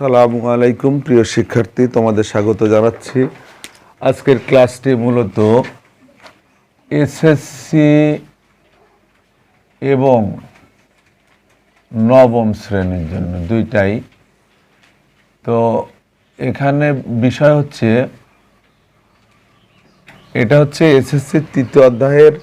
আসসালামু আলাইকুম, প্রিয় শিক্ষার্থী, তোমাদের স্বাগত জানাচ্ছি। আজকের ক্লাসটি মূলত এসএসসি এবং নবম শ্রেণির জন্য দুইটাই। তো এখানে বিষয় হচ্ছে, এটা হচ্ছে এসএসসির তৃতীয় অধ্যায়ের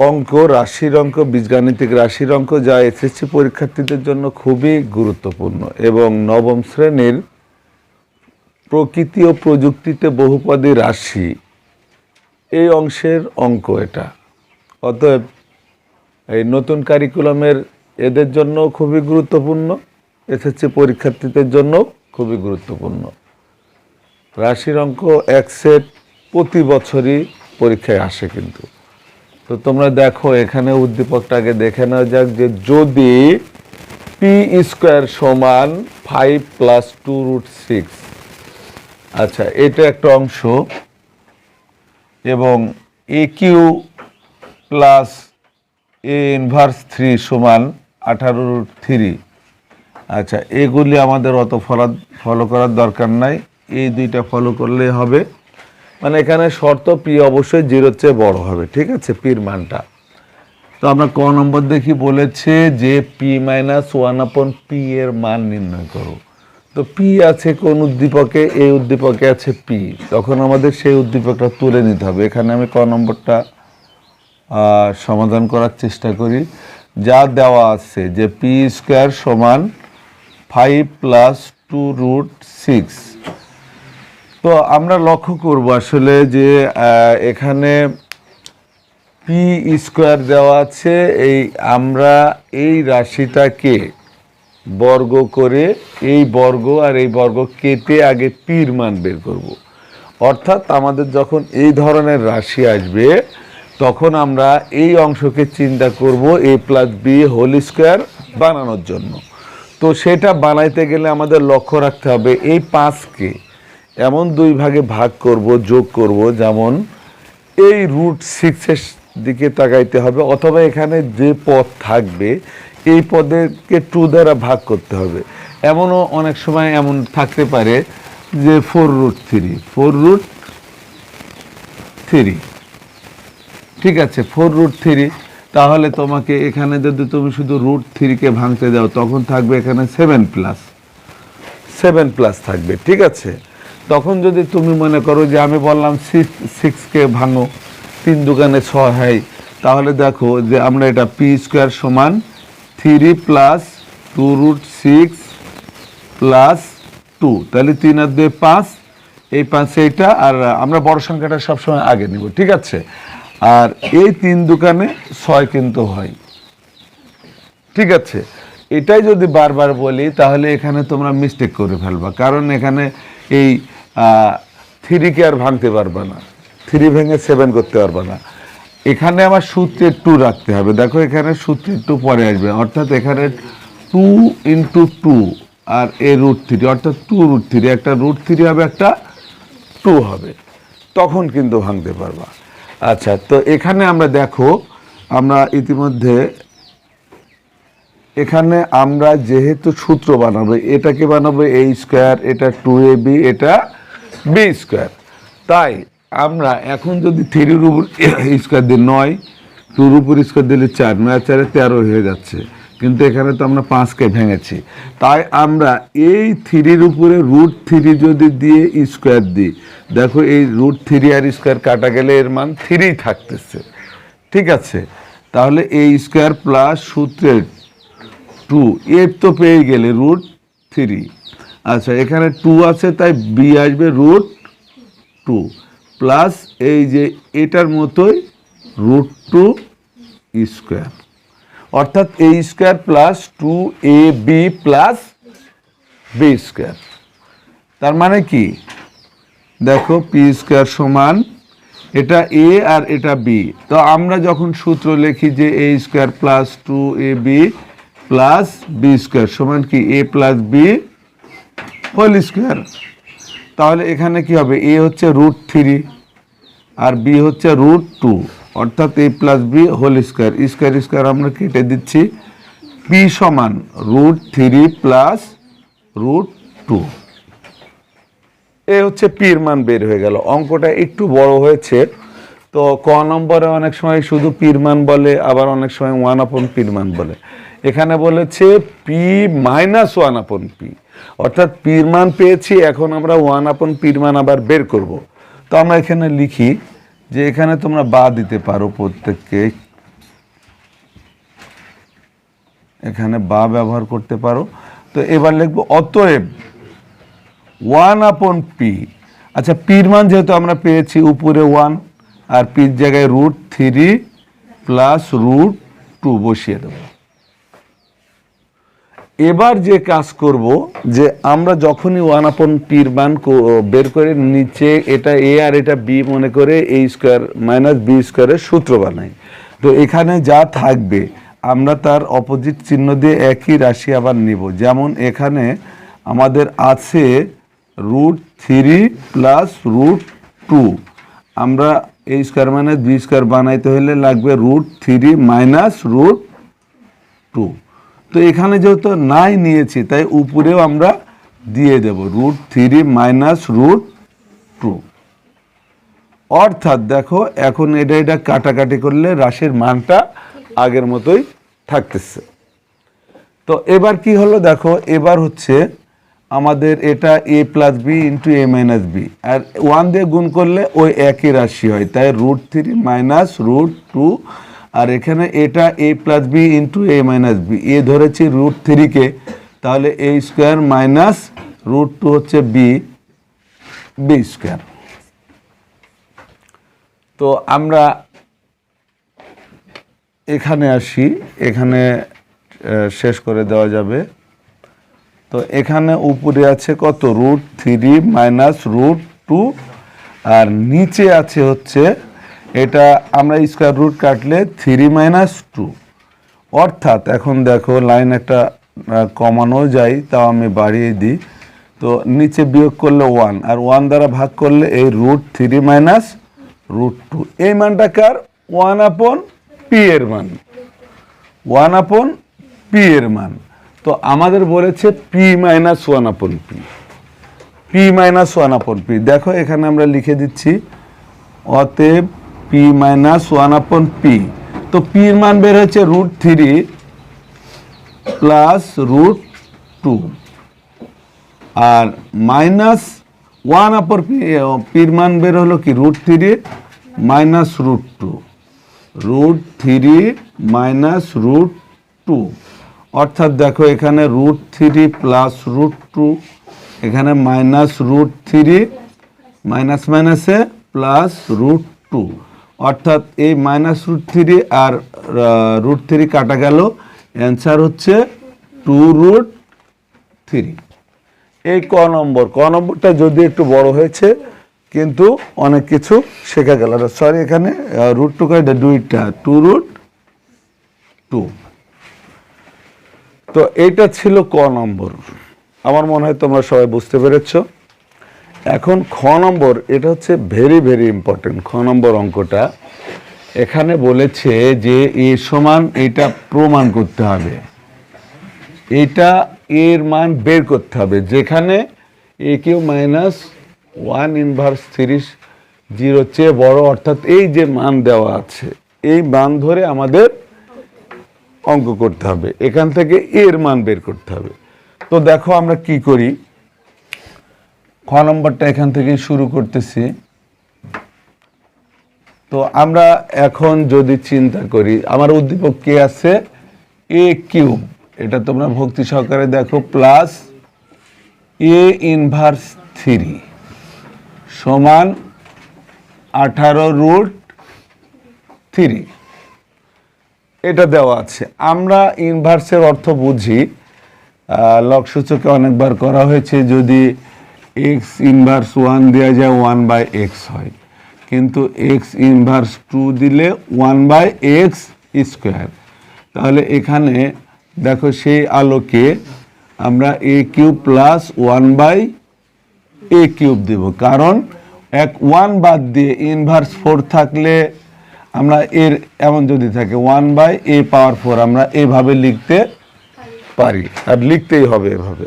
অঙ্ক, রাশির অঙ্ক, বীজগাণিতিক রাশির অঙ্ক যা এসএসসি পরীক্ষার্থীদের জন্য খুবই গুরুত্বপূর্ণ এবং নবম শ্রেণির প্রকৃতি ও প্রযুক্তিতে বহুপদী রাশি। এই অংশের অঙ্ক এটা। অতএব এই নতুন কারিকুলামের এদের জন্য খুবই গুরুত্বপূর্ণ এসএসসি পরীক্ষার্থীদের জন্য খুবই গুরুত্বপূর্ণ। রাশির অঙ্ক এক সেট প্রতি বছরই পরীক্ষায় আসে কিন্তু। তো তোমরা দেখো, এখানে উদ্দীপকটাকে দেখে নেওয়া যাক যে যদি পি স্কোয়ার সমান five plus two root six আচ্ছা এটা একটা অংশ এবং A Q plus A inverse three সমান আঠারো রুট থ্রি আচ্ছা এগুলি আমাদের অত ফলো ফলো করার দরকার নাই, এই দুইটা ফলো করলে হবে। মানে এখানে শর্ত পি অবশ্যই জিরোর চেয়ে বড় হবে, ঠিক আছে? পির মানটা। তো আমরা ক নম্বর দেখি বলেছে যে P minus one upon P এর মান নির্ণয় করো। তো পি আছে কোন উদ্দীপকে? এই উদ্দীপকে আছে পি তখন আমাদের সেই উদ্দীপকটা তুলে নিতে হবে। এখানে আমি ক নম্বরটা সমাধান করার চেষ্টা করি। যা দেওয়া আছে যে পি স্কোয়ার সমান five plus two root six তো আমরা লক্ষ্য করব আসলে যে এখানে পি স্কোয়ার দেওয়া আছে। এই আমরা এই রাশিটাকে বর্গ করে এই বর্গ আর এই বর্গ কেটে আগে পির মান বের করব। অর্থাৎ আমাদের যখন এই ধরনের রাশি আসবে, তখন আমরা এই অংশকে চিন্তা করব A plus B whole square বানানোর জন্য। তো সেটা বানাইতে গেলে আমাদের লক্ষ্য রাখতে হবে এই পাঁচকে। এমন দুই ভাগে ভাগ করব, যোগ করব, যেমন এই রুট সিক্সের দিকে তাকাইতে হবে, অথবা এখানে যে পদ থাকবে, এই পদেরকে টু দ্বারা ভাগ করতে হবে। এমনও অনেক সময় এমন থাকতে পারে যে four root three four root three ঠিক আছে ফোর রুট থ্রি তাহলে তোমাকে এখানে যদি তুমি শুধু রুট থ্রিকে ভাঙতে দাও, তখন থাকবে এখানে সেভেন প্লাস সেভেন প্লাস থাকবে, ঠিক আছে? তখন যদি তুমি মনে করো যে আমি বললাম সিক্স সিক্সকে ভাঙো, তিন দোকানে ছয় হয় তাহলে দেখো যে আমরা এটা পি স্কোয়ার সমান three plus two root six plus two তাহলে তিন আর দুই পাঁচ, এই পাঁচ এইটা, আর আমরা বড় সংখ্যাটা সবসময় আগে নিব, ঠিক আছে? আর এই তিন দোকানে ছয় কিন্তু হয়, ঠিক আছে? এটাই যদি বারবার বলি, তাহলে এখানে তোমরা মিস্টেক করে ফেলবা, কারণ এখানে এই থ্রিকে আর ভাঙতে পারবে না। থ্রি ভেঙে সেভেন করতে পারবে না। এখানে আমার সূত্রে টু রাখতে হবে। দেখো এখানে সূত্রে টু পরে আসবে। অর্থাৎ এখানে টু ইন্টু টু আর এ রুট থ্রি অর্থাৎ টু রুট থ্রি একটা রুট থ্রি হবে, একটা টু হবে। তখন কিন্তু ভাঙতে পারবা। আচ্ছা তো এখানে আমরা দেখো, আমরা ইতিমধ্যে এখানে আমরা যেহেতু সূত্র বানাবো, এটাকে বানাবো এই স্কোয়ার এটা টু এ বি এটা বি স্কোয়ার তাই আমরা এখন যদি থ্রির উপর স্কোয়ার দিই নয় টুর উপর স্কোয়ার দিলে চার, নয় চারে তেরো হয়ে যাচ্ছে। কিন্তু এখানে তো আমরা পাঁচকে ভেঙেছি। তাই আমরা এই থ্রির উপরে রুট থ্রি যদি দিয়ে স্কোয়ার দিই, দেখো এই রুট থ্রি আর স্কোয়ার কাটা গেলে এর মান থ্রি থাকতেছে। ঠিক আছে? তাহলে এই স্কোয়ার প্লাস সূত্রের টু এর তো পেয়ে গেলে রুট থ্রি আচ্ছা এখানে টু আছে, তাই বি আসবে রুট টু প্লাস এই যে এটার মতোই রুট টু স্কোয়ার অর্থাৎ A square plus two A B plus B square তার মানে কি? দেখো পি স্কোয়ার সমান এটা এ আর এটা বি তো আমরা যখন সূত্র লিখি যে A square plus two A B plus B square সমান কি? A plus B whole square. তাহলে এখানে কি হবে? এ হচ্ছে রুট থ্রি আর বি হচ্ছে রুট টু। অর্থাৎ A plus B whole square. Square square আমরা কেটে দিচ্ছি। পি সমান root three plus root two. এ হচ্ছে পির মান বের হয়ে গেল। অঙ্কটা একটু বড় হয়েছে। তো ক নম্বরে অনেক সময় শুধু পির মান বলে, আবার অনেক সময় ওয়ান আপন পির মান বলে। এখানে বলেছে P minus one upon P. অর্থাৎ পির মান পেয়েছি, এখন আমরা ওয়ান আপন পির মান আবার বের করব। তো আমরা এখানে লিখি যে এখানে তোমরা বা দিতে পারো প্রত্যেককে। এখানে বা ব্যবহার করতে পারো। তো এবার লিখব, অতএব ওয়ান আপন পি। আচ্ছা পির মান যেহেতু আমরা পেয়েছি, উপরে ওয়ান আর পির জায়গায় root three plus root two বসিয়ে দেব। এবার যে কাজ করব, যে আমরা যখনই ওয়ান আপন পির মান বের করে নিচে এটা এ আর এটা বি মনে করে এই স্কোয়ার মাইনাস বি স্কোয়ারের সূত্র বানাই। তো এখানে যা থাকবে, আমরা তার অপোজিট চিহ্ন দিয়ে একই রাশি আবার নিব। যেমন এখানে আমাদের আছে root three plus root two আমরা এই স্কোয়ার মাইনাস বি স্কোয়ার বানাইতে হলে লাগবে root three minus root two তো এখানে যেহেতু নাই নিয়েছি, তাই উপরেও আমরা দিয়ে দেব root three minus root two অর্থাৎ দেখো, এখন এটা এটা কাটাকাটি করলে রাশির মানটা আগের মতোই থাকতেছে। তো এবার কি হলো দেখো, এবার হচ্ছে আমাদের এটা A plus B into A minus B R one দিয়ে গুণ করলে ওই একই রাশি হয়। তাই root three minus root two আর এখানে এটা A plus B into A minus B A ধরেছি রুট থ্রিকে তাহলে A square minus root two হচ্ছে বি বি স্কোয়ার তো আমরা এখানে আসি, এখানে শেষ করে দেওয়া যাবে। তো এখানে উপরে আছে কত? Root three minus root two আর নিচে আছে হচ্ছে এটা আমরা স্কোয়ার রুট কাটলে থ্রি মাইনাস টু অর্থাৎ এখন দেখো লাইন একটা কমানো যায়, তাও আমি বাড়িয়ে দিই। তো নিচে বিয়োগ করলে ওয়ান আর ওয়ান দ্বারা ভাগ করলে এই root three minus root two এই মানটা কার? ওয়ান আপন পি এর মান। ওয়ান আপন পি এর মান। তো আমাদের বলেছে P minus one upon P P minus one upon P দেখো, এখানে আমরা লিখে দিচ্ছি, অতএব P minus one upon P তো পির মান বের হচ্ছে root three plus root two আর মাইনাস ওয়ান আপর পির মান বের হলো কি? Root three minus root two root three minus root two অর্থাৎ দেখো এখানে root three plus root two এখানে মাইনাস রুট থ্রি মাইনাস মাইনাসে প্লাস রুট টু অর্থাৎ এই মাইনাস রুট থ্রি আর রুট থ্রি কাটা গেল। অ্যান্সার হচ্ছে টু রুট থ্রি এই ক নম্বর, ক নম্বরটা যদি একটু বড় হয়েছে, কিন্তু অনেক কিছু শেখা গেল। সরি এখানে রুট টু কয়টা দুইটা টু রুট টু তো এটা ছিল ক নম্বর। আমার মনে হয় তোমরা সবাই বুঝতে পেরেছ। এখন খ নম্বর, এটা হচ্ছে ভেরি ভেরি ইম্পর্টেন্ট খ নম্বর অঙ্কটা এখানে বলেছে যে এ সমান এটা প্রমাণ করতে হবে। এটা এর মান বের করতে হবে। যেখানে a q minus one inverse তিরিশ জিরো চেয়ে বড়, অর্থাৎ এই যে মান দেওয়া আছে, এই মান ধরে আমাদের অঙ্ক করতে হবে। এখান থেকে এর মান বের করতে হবে। তো দেখো আমরা কি করি? খ নম্বরটা এখান থেকে শুরু করতেছি। তো আমরা এখন যদি চিন্তা করি, আমার উদ্দীপক কে আছে? A cube. এটা তোমরা ভক্তি সহকারে দেখো, প্লাস এ ইনভার্স থ্রি সমান আঠারো রুট থ্রি। এটা দেওয়া আছে। আমরা ইনভার্সের অর্থ বুঝি। লকসূচকে অনেকবার করা হয়েছে যদি এক্স ইনভার্স ওয়ান দেওয়া যায় ওয়ান বাই এক্স হয়। কিন্তু এক্স ইনভার্স টু দিলে ওয়ান বাই এক্স স্কোয়ার তাহলে এখানে দেখো সেই আলোকে আমরা a cube plus one by a cube দেব। কারণ এক ওয়ান বাদ দিয়ে ইনভার্স ফোর থাকলে আমরা এর এমন যদি থাকে one by a power four আমরা এভাবে লিখতে পারি। আর লিখতেই হবে এভাবে।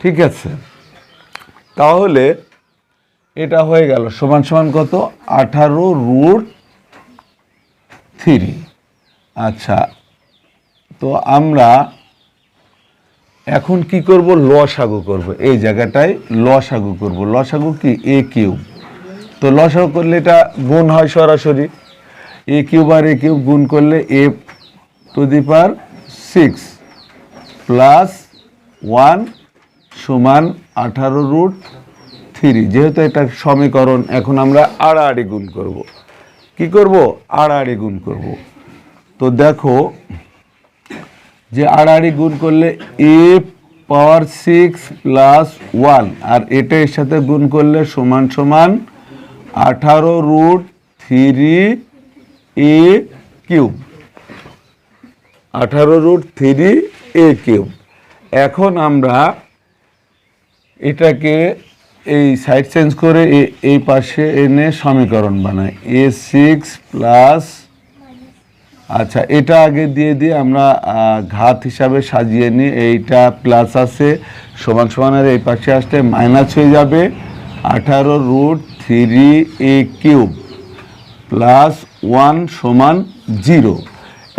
ঠিক আছে? তাহলে এটা হয়ে গেল। সমান সমান কত? আঠারো রুট থ্রি আচ্ছা তো আমরা এখন কি করব? লসাগু করব। এই জায়গাটায় লসাগু করব। লসাগু কি? এ কিউব তো লসাগু করলে এটা গুণ হয় সরাসরি। এ কিউব আর এ কিউব গুণ করলে a to the power six plus one সমান আঠারো রুট থ্রি। যেহেতু এটা সমীকরণ, এখন আমরা আড়াআড়ি গুণ করব। কি করব? আড়াআড়ি গুণ করব। তো দেখো যে আড়াআড়ি গুণ করলে a power six plus one, আর এটা এর সাথে গুণ করলে সমান সমান আঠারো রুট থ্রি এ কিউব আঠারো রুট থ্রি এ কিউব এখন আমরা এটাকে এই সাইড চেঞ্জ করে এই পাশে এনে সমীকরণ বানাই। এ সিক্স প্লাস আচ্ছা এটা আগে দিয়ে দিয়ে আমরা ঘাত হিসাবে সাজিয়ে নিই। এইটা প্লাস আছে, সমান সমানের এই পাশে আসলে মাইনাস হয়ে যাবে। আঠারো root three a cube plus one সমান জিরো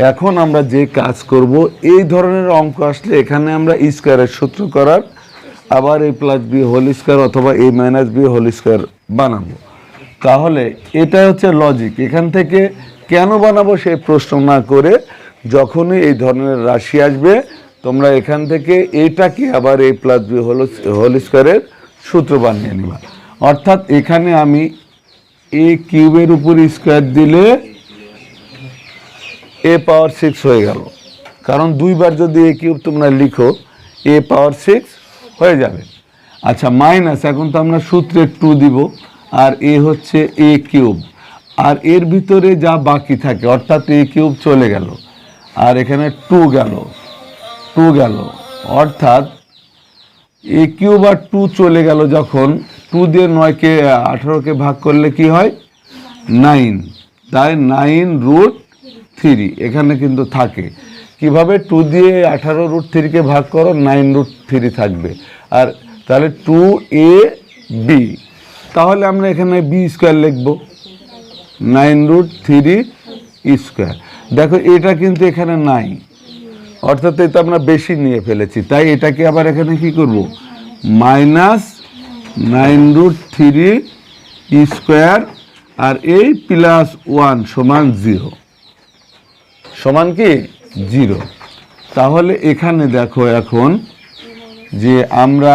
এখন আমরা যে কাজ করব, এই ধরনের অঙ্ক আসলে এখানে আমরা স্কোয়ারের সূত্র করার, আবার a plus b whole square অথবা a minus b whole square বানাবো। তাহলে এটা হচ্ছে লজিক এখান থেকে কেন বানাবো সেই প্রশ্ন না করে যখনই এই ধরনের রাশি আসবে, তোমরা এখান থেকে এটাকে আবার a plus b whole whole স্কোয়ারের সূত্র বানিয়ে নিবা। অর্থাৎ এখানে আমি এ কিউবের উপর স্কোয়ার দিলে এ পাওয়ার সিক্স হয়ে গেল। কারণ দুইবার যদি এ কিউব তোমরা লিখো, এ পাওয়ার সিক্স হয়ে যাবে। আচ্ছা মাইনাস, এখন তো আমরা সূত্রে টু দিব, আর এ হচ্ছে এ কিউব। আর এর ভিতরে যা বাকি থাকে, অর্থাৎ এ কিউব চলে গেল, আর এখানে টু গেল টু গেল। অর্থাৎ এ কিউব আর টু চলে গেল যখন, টু দিয়ে নয়কে আঠারোকে ভাগ করলে কি হয়? নাইন। তাই নাইন রুট থ্রি, এখানে কিন্তু থাকে। কীভাবে টু দিয়ে আঠারো রুট থ্রিকে ভাগ করো, নাইন রুট থ্রি থাকবে। আর তাহলে টু এ বি। তাহলে আমরা এখানে বি স্কোয়ার লিখব। Nine root three square. দেখো, এটা কিন্তু এখানে নাই। অর্থাৎ এটা আমরা বেশি নিয়ে ফেলেছি। তাই এটাকে আবার এখানে কি করব? Minus nine root three square আর এই প্লাস ওয়ান সমান জিরো। সমান কি? জিরো। তাহলে এখানে দেখো এখন যে আমরা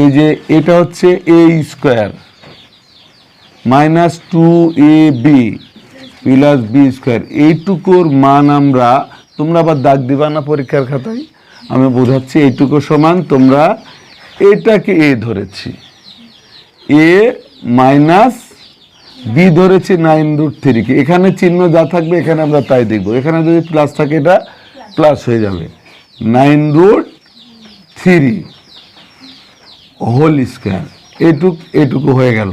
এই যে এটা হচ্ছে a square minus two a b plus b square. এইটুকুর মান আমরা তোমরা আবার দাগ দিবা না পরীক্ষার খাতায়? আমি বোঝাচ্ছি এইটুকু সমান, তোমরা এটাকে এ ধরেছি। এ মাইনাস বি ধরেছি নাইন রুট থ্রিকে এখানে চিহ্ন যা থাকবে, এখানে আমরা তাই দেখব। এখানে যদি প্লাস থাকে, এটা প্লাস হয়ে যাবে। Nine root three whole square. এটুক, এটুকু হয়ে গেল।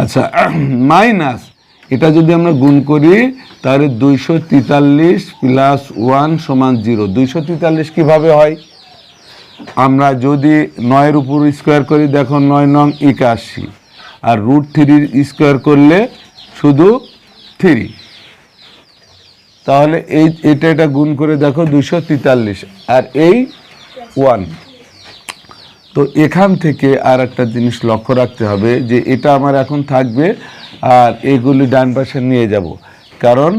আচ্ছা মাইনাস এটা যদি আমরা গুণ করি তাহলে দুইশো তেতাল্লিশ প্লাস ওয়ান সমান জিরো দুইশো তেতাল্লিশ কীভাবে হয়? আমরা যদি নয়ের উপর স্কোয়ার করি, দেখো নয় নং একাশি। আর রুট থ্রির স্কোয়ার করলে শুধু থ্রি তাহলে এই, এটা এটা গুণ করে দেখো দুইশো তেতাল্লিশ। আর এই ওয়ান তো এখান থেকে আর একটা জিনিস লক্ষ্য রাখতে হবে যে এটা আমার এখন থাকবে আর এগুলি ডান পাশে নিয়ে যাব। কারণ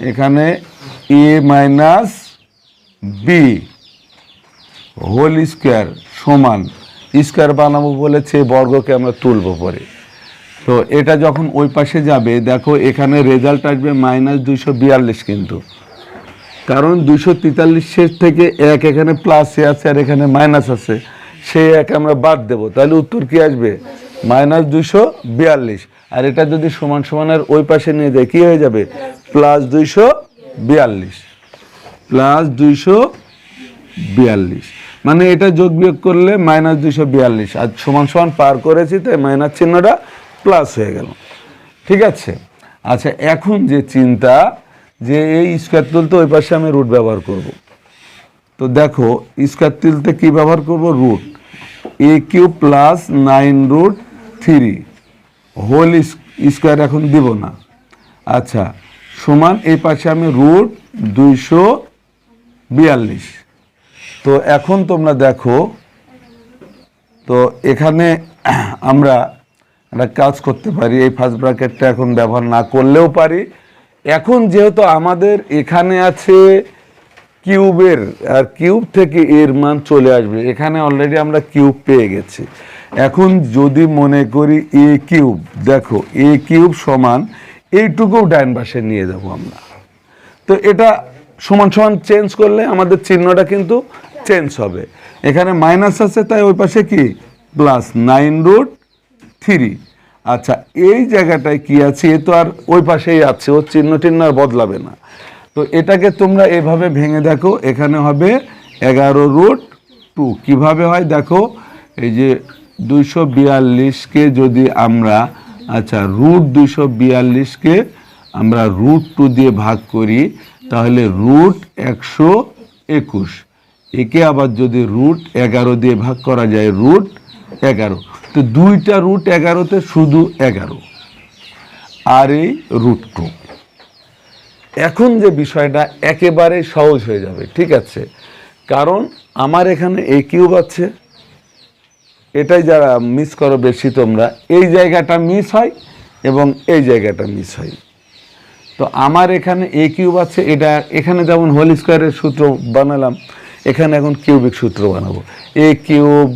এখানে a minus b whole square সমান, স্কোয়ার বানাবো বলেছে, বর্গকে আমরা তুলবো পরে। তো এটা যখন ওই পাশে যাবে, দেখো এখানে রেজাল্ট আসবে মাইনাস দুইশো বিয়াল্লিশ কিন্তু। কারণ দুইশো তেতাল্লিশের থেকে এক এখানে প্লাসে আছে আর এখানে মাইনাস আছে। সেই এক আমরা বাদ দেবো। তাহলে উত্তর কি আসবে? মাইনাস দুইশো বিয়াল্লিশ। আর এটা যদি সমান সমানের ওই পাশে নিয়ে যায়, কি হয়ে যাবে? প্লাস দুইশো বিয়াল্লিশ। প্লাস দুইশো বিয়াল্লিশ। মানে এটা যোগ বিয়োগ করলে মাইনাস দুইশো বিয়াল্লিশ। আর সমান সমান পার করেছি, তাই মাইনাস চিহ্নটা প্লাস হয়ে গেল। ঠিক আছে? আচ্ছা এখন যে চিন্তা, যে এই স্কোয়ার তুলতে ওই পাশে আমি রুট ব্যবহার করব। তো দেখো স্কোয়ার তুলতে কি ব্যবহার করব? Root a q plus nine root three whole square এখন দিব না। আচ্ছা সমান এই পাশে আমি রুট দুইশো বিয়াল্লিশ। তো এখন তোমরা দেখো, তো এখানে আমরা একটা কাজ করতে পারি, এই ফার্স্ট ব্র্যাকেটটা এখন ব্যবহার না করলেও পারি। এখন যেহেতু আমাদের এখানে আছে কিউবের, আর কিউব থেকে এর মান চলে আসবে। এখানে অলরেডি আমরা কিউব পেয়ে গেছি। এখন যদি মনে করি এ কিউব, দেখো, এ কিউব সমান এইটুকু ডাইন পাশে নিয়ে যাব আমরা। তো এটা সমান সমান চেঞ্জ করলে আমাদের চিহ্নটা কিন্তু চেঞ্জ হবে। এখানে মাইনাস আছে, তাই ওই পাশে কি? প্লাস নাইন রুট থ্রি আচ্ছা এই জায়গাটায় কি আছে? এ তো আর ওই পাশেই আছে, ওর চিহ্ন টিহ্ন আর বদলাবে না। তো এটাকে তোমরা এভাবে ভেঙে দেখো, এখানে হবে এগারো রুট টু। কীভাবে হয় দেখো, এই যে দুইশো বিয়াল্লিশকে যদি আমরা আচ্ছা রুট দুইশো বিয়াল্লিশকে আমরা রুট টু দিয়ে ভাগ করি, তাহলে রুট একশো একুশ। একে আবার যদি রুট এগারো দিয়ে ভাগ করা যায়, রুট এগারো। তো দুইটা রুট এগারোতে শুধু এগারো। আর এই রুট টু। এখন যে বিষয়টা একেবারে সহজ হয়ে যাবে, ঠিক আছে? কারণ আমার এখানে এ কিউব আছে। এটাই যারা মিস করো বেশি তোমরা, এই জায়গাটা মিস হয় এবং এই জায়গাটা মিস হয়। তো আমার এখানে এ কিউব আছে, এটা এখানে যেমন হোল স্কোয়ারের সূত্র বানালাম, এখানে এখন কিউবিক সূত্র বানাবো। A cube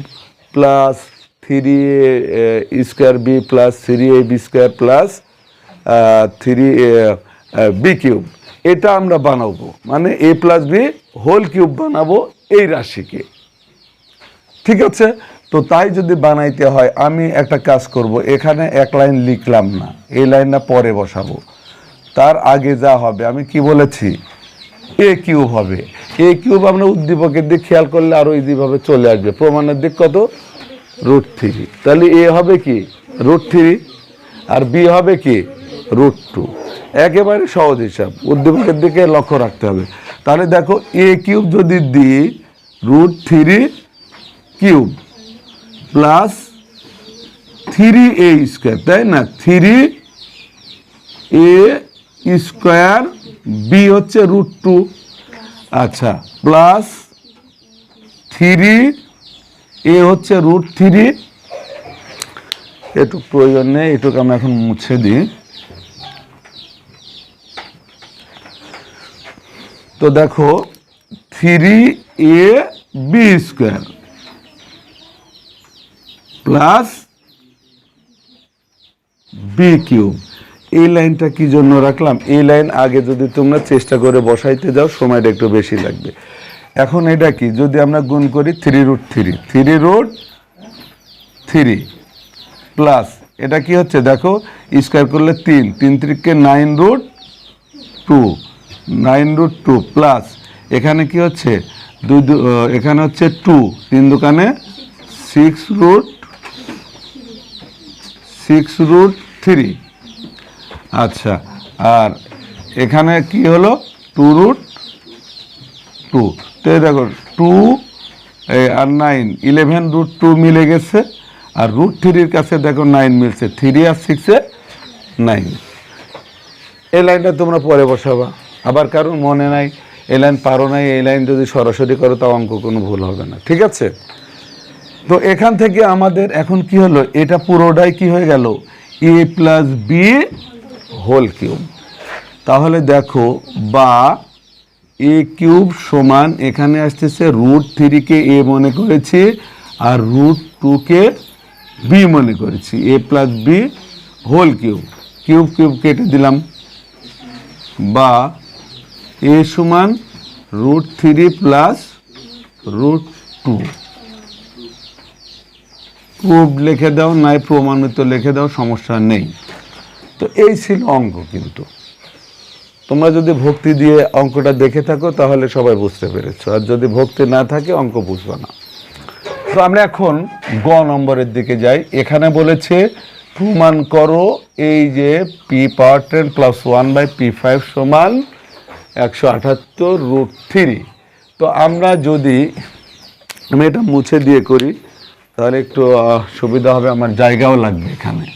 plus three a square b plus three a b square plus three b cube এটা আমরা বানাবো। মানে a plus b whole cube বানাবো এই রাশিকে। ঠিক আছে? তো তাই যদি বানাইতে হয়, আমি একটা কাজ করব। এখানে এক লাইন লিখলাম না। এই লাইনটা পরে বসাবো। তার আগে যা হবে, আমি কি বলেছি? এ কিউব হবে। এ কিউব আমরা উদ্দীপকের দিক খেয়াল করলে আরও ইজিভাবে চলে আসবে। প্রমাণের দিক কত? রুট থ্রি তাহলে এ হবে কি? রুট থ্রি আর বি হবে কি? রুট টু একেবারে সহজ হিসাব। উদ্দীপকের দিকে লক্ষ্য রাখতে হবে। তাহলে দেখো এ কিউব যদি দিই root three cube plus three a square তাই না? থ্রি এ স্কোয়ার বি হচ্ছে রুট টু আচ্ছা প্লাস থ্রি এ হচ্ছে রুট থ্রি এটুকু প্রয়োজন নেই, এটুকু আমি এখন মুছে দিই। তো দেখো three a b square plus b cube এই লাইনটা কি জন্য রাখলাম? এই লাইন আগে যদি তোমরা চেষ্টা করে বসাইতে যাও, সময়টা একটু বেশি লাগবে। এখন এটা কি? যদি আমরা গুণ করি three root three three root three plus এটা কি হচ্ছে? দেখো স্কোয়ার করলে তিন তিন ত্রিককে nine root two nine root two plus এখানে কি হচ্ছে? দুই এখানে হচ্ছে টু তিন দোকানে six root six root three আচ্ছা আর এখানে কি হলো? টু রুট টু তো দেখো টু আর নাইন ইলেভেন রুট টু মিলে গেছে, আর রুট থ্রির কাছে দেখো নাইন মিলছে থ্রি আর সিক্সে নাইন এই লাইনটা তোমরা পরে বসাবা। আবার কারোর মনে নাই, এই লাইন পারো নাই, এই লাইন যদি সরাসরি করো, তাও অঙ্ক কোনো ভুল হবে না। ঠিক আছে? তো এখান থেকে আমাদের এখন কি হলো? এটা পুরোটাই কি হয়ে গেল? A plus b whole cube তাহলে দেখো, বা এ কিউব সমান এখানে আসতেছে রুট থ্রিকে এ মনে করেছি, আর রুট টুকে বি মনে করেছি। A plus b whole cube cube cube কেটে দিলাম। বা এ সমান root three plus root two prove লিখে দাও, নাই প্রমাণিত লিখে দাও, সমস্যা নেই। তো এই ছিল অঙ্ক কিন্তু। তোমরা যদি ভক্তি দিয়ে অঙ্কটা দেখে থাকো, তাহলে সবাই বুঝতে পেরেছ। আর যদি ভক্তি না থাকে, অঙ্ক বুঝবে না। তো আমরা এখন গ নম্বরের দিকে যাই। এখানে বলেছে, প্রমাণ করো এই যে p power ten plus one by p five সমান একশো আটাত্তর রুট থ্রি তো আমরা যদি, আমি এটা মুছে দিয়ে করি, তাহলে একটু সুবিধা হবে, আমার জায়গাও লাগবে এখানে।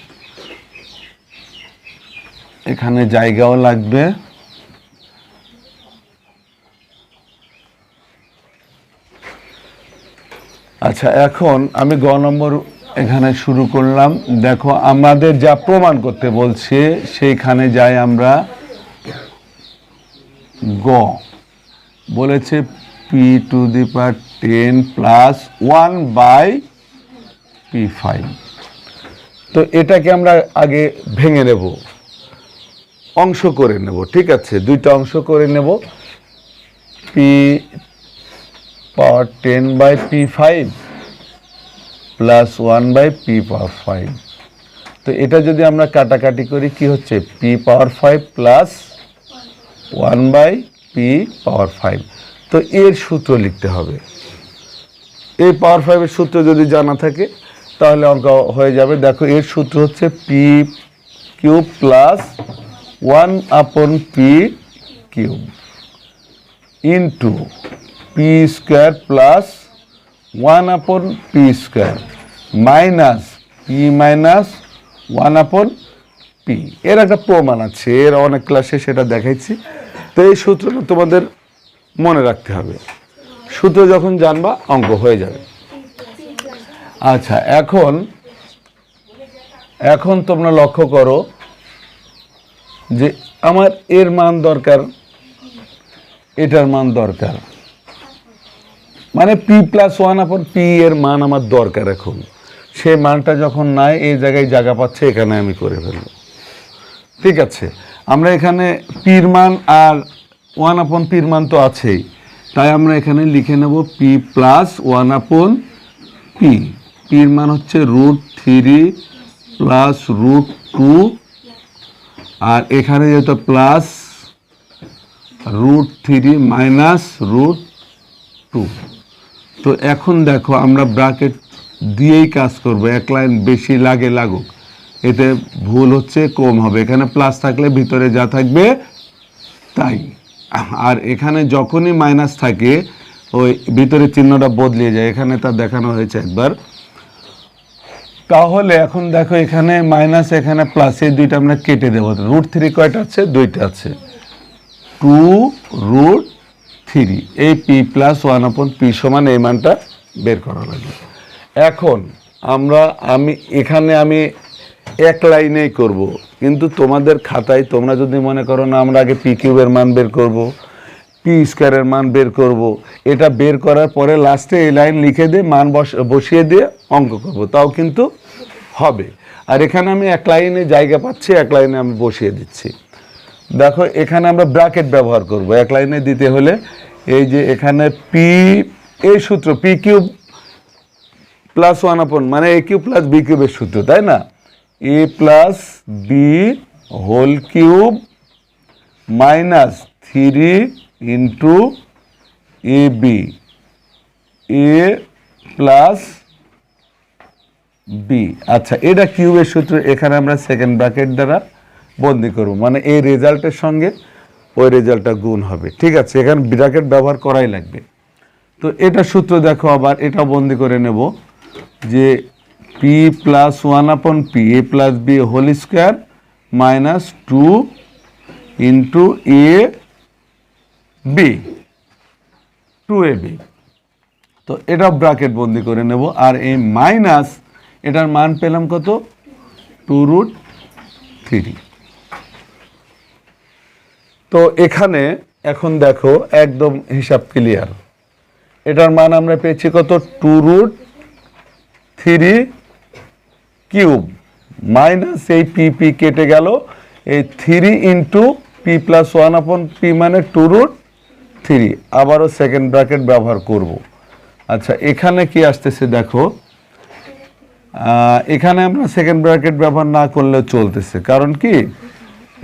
এখানে জায়গাও লাগবে। আচ্ছা এখন আমি গ নম্বর এখানে শুরু করলাম। দেখো, আমাদের যা প্রমাণ করতে বলছে, সেইখানে যাই আমরা। গ। বলেছে p to the power ten plus one by p five তো এটাকে আমরা আগে ভেঙে নেব। অংশ করে নেব, ঠিক আছে? দুইটা অংশ করে নেব। P power ten by p five plus one by p power five তো এটা যদি আমরা কাটাকাটি করি, কি হচ্ছে? P power five plus one by p power five. তো এর সূত্র লিখতে হবে। এই পাওয়ার ফাইভের সূত্র যদি জানা থাকে, তাহলে অঙ্ক হয়ে যাবে। দেখো, এর সূত্র হচ্ছে p cube plus one upon p cube into p square plus one upon p square minus p minus one upon p. এর একটা প্রমাণ আছে, এর অনেক ক্লাসে সেটা দেখাইছি। তো এই সূত্রটা তোমাদের মনে রাখতে হবে। সূত্র যখন জানবা, অঙ্ক হয়ে যাবে। আচ্ছা এখন এখন তোমরা লক্ষ্য করো যে আমার এর মান দরকার, এটার মান দরকার। মানে p plus one upon p এর মান আমার দরকার এখন। সেই মানটা যখন নাই, এই জায়গায় জায়গা পাচ্ছে, এখানে আমি করে ফেলব। ঠিক আছে? আমরা এখানে পির মান আর ওয়ান আপন পির মান তো আছেই। তাই আমরা এখানে লিখে নেব p plus one upon p. পির মান হচ্ছে root three plus root two. আর এখানে যেহেতু plus root three minus root two. তো এখন দেখো আমরা ব্রাকেট দিয়েই কাজ করব, এক লাইন বেশি লাগে লাগুক। এতে ভুল হচ্ছে, কম হবে। এখানে প্লাস থাকলে ভিতরে যা থাকবে, তাই। আর এখানে যখনই মাইনাস থাকে, ওই ভিতরে চিহ্নটা বদলিয়ে যায়। এখানে তা দেখানো হয়েছে একবার। তাহলে এখন দেখো এখানে মাইনাস এখানে প্লাস এই দুইটা আমরা কেটে দেবো। রুট থ্রি কয়টা আছে? দুইটা আছে। টু রুট থ্রি এই p plus one upon p সমান এই মানটা বের করা লাগবে। এখন আমরা, আমি, এখানে আমি এক লাইনেই করব। কিন্তু তোমাদের খাতায় তোমরা যদি মনে করো না, আমরা আগে পি কিউবের মান বের করব পি স্কোয়ারের মান বের করব, এটা বের করার পরে লাস্টে এই লাইন লিখে দিয়ে, মান বস, বসিয়ে দিয়ে অঙ্ক করব। তাও কিন্তু হবে। আর এখানে আমি এক লাইনে জায়গা পাচ্ছি, এক লাইনে আমি বসিয়ে দিচ্ছি। দেখো, এখানে আমরা ব্র্যাকেট ব্যবহার করব। এক লাইনে দিতে হলে এই যে এখানে পি এই সূত্র পি কিউব প্লাস ওয়ান আপন মানে এ কিউব প্লাস বি কিউবের সূত্র, তাই না? A plus b whole cube minus three into a b a plus b আচ্ছা এটা কিউবের সূত্র এখানে আমরা সেকেন্ড ব্র্যাকেট দ্বারা বন্দি করব। মানে এই রেজাল্টের সঙ্গে ওই রেজাল্টটা গুণ হবে। ঠিক আছে, এখানে ব্র্যাকেট ব্যবহার করাই লাগবে। তো এটা সূত্র দেখো আবার, এটা বন্দি করে নেব যে p plus one upon p a plus b whole square minus two into a b two a b তো এটা ব্র্যাকেট বন্দি করে নেব, আর এই মাইনাস এটার মান পেলাম কত? টু রুট থ্রি তো এখানে এখন দেখো একদম হিসাব ক্লিয়ার এটার মান আমরা পেয়েছি কত? Two root three cube minus এই পি পি কেটে গেল। এই three into p plus one upon p মানে টু রুট থ্রি। আবারও সেকেন্ড ব্র্যাকেট ব্যবহার করব। আচ্ছা এখানে কি আসতেছে দেখো। এখানে আমরা সেকেন্ড ব্র্যাকেট ব্যবহার না করলেও চলতেছে। কারণ কি?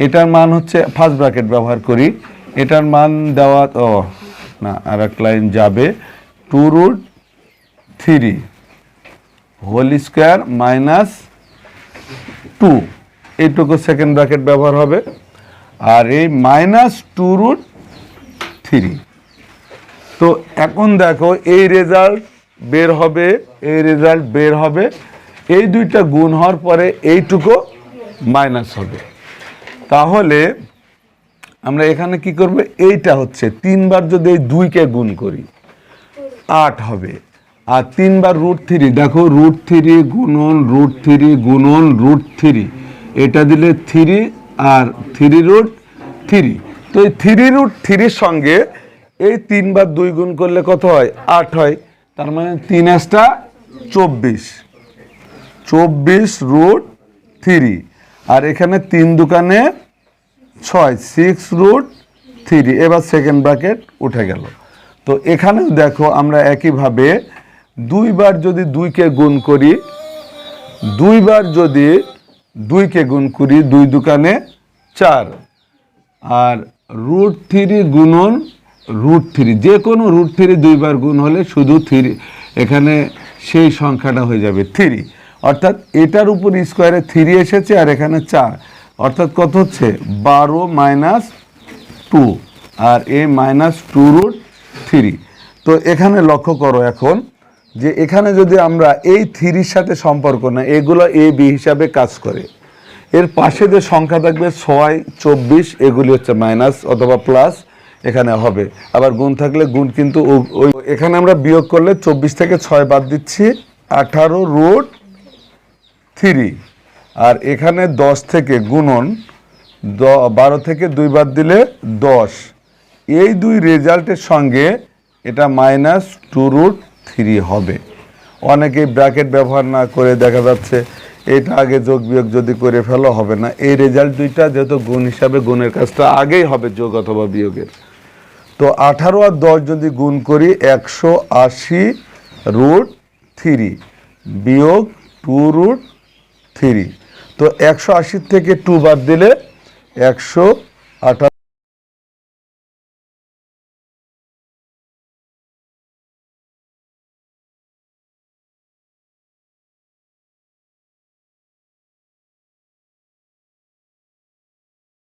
এটার মান হচ্ছে ফার্স্ট ব্র্যাকেট ব্যবহার করি। এটার মান দেওয়া ও, না আর এক লাইন যাবে। Two root three. Whole square minus two. এইটুকু সেকেন্ড ব্র্যাকেট ব্যবহার হবে। আর এই মাইনাস টু রুট থ্রি তো এখন দেখো, এই রেজাল্ট বের হবে, এই রেজাল্ট বের হবে। এই দুইটা গুণ হওয়ার পরে এইটুকু মাইনাস হবে। তাহলে আমরা এখানে কি করব? এইটা হচ্ছে, তিনবার যদি এই দুইকে গুণ করি, আট হবে। আর তিনবার রুট থ্রি দেখো রুট থ্রি গুণন রুট থ্রি গুণন রুট থ্রি এটা দিলে থ্রি আর থ্রি রুট থ্রি তো এই থ্রি রুট থ্রির সঙ্গে এই তিনবার দুই গুণ করলে কত হয়? আট হয়। তার মানে তিন আসটা চব্বিশ। চব্বিশ রুট থ্রি আর এখানে তিন দোকানে ছয় সিক্স রুট থ্রি এবার সেকেন্ড ব্র্যাকেট উঠে গেল। তো এখানেও দেখো আমরা একইভাবে দুইবার যদি দুইকে গুণ করি, দুইবার যদি দুইকে গুণ করি, দুই দোকানে চার। আর রুট থ্রি গুণন রুট থ্রি। যে কোনো রুট থ্রি দুইবার গুণ হলে শুধু থ্রি, এখানে সেই সংখ্যাটা হয়ে যাবে থ্রি। অর্থাৎ এটার উপর স্কোয়ারে থ্রি এসেছে আর এখানে চার। অর্থাৎ কত হচ্ছে? বারো মাইনাস টু। আর এ মাইনাস টু রুট থ্রি। তো এখানে লক্ষ্য করো এখন যে এখানে যদি আমরা এই থ্রির সাথে সম্পর্ক না, এগুলো এ বি হিসাবে কাজ করে। এর পাশে যে সংখ্যা থাকবে ছয়, চব্বিশ, এগুলি হচ্ছে মাইনাস অথবা প্লাস এখানে হবে। আবার গুণ থাকলে গুণ কিন্তু ওই, এখানে আমরা বিয়োগ করলে চব্বিশ থেকে ছয় বাদ দিচ্ছি, আঠারো রুট থ্রি আর এখানে দশ থেকে গুণন, দ- বারো থেকে দুই বাদ দিলে দশ। এই দুই রেজাল্টের সঙ্গে এটা মাইনাস টু রুট থ্রি হবে। অনেকে ব্র্যাকেট ব্যবহার না করে দেখা যাচ্ছে এটা আগে যোগ বিয়োগ যদি করে ফেলো হবে না, এই রেজাল্ট দুইটা যেহেতু গুণ হিসাবে গুণের কাজটা আগেই হবে যোগ অথবা বিয়োগের। তো আঠারো আর দশ যদি গুণ করি, একশো আশি রুট থ্রি বিয়োগ টু রুট থ্রি তো একশো আশির থেকে টু বাদ দিলে একশো আঠারো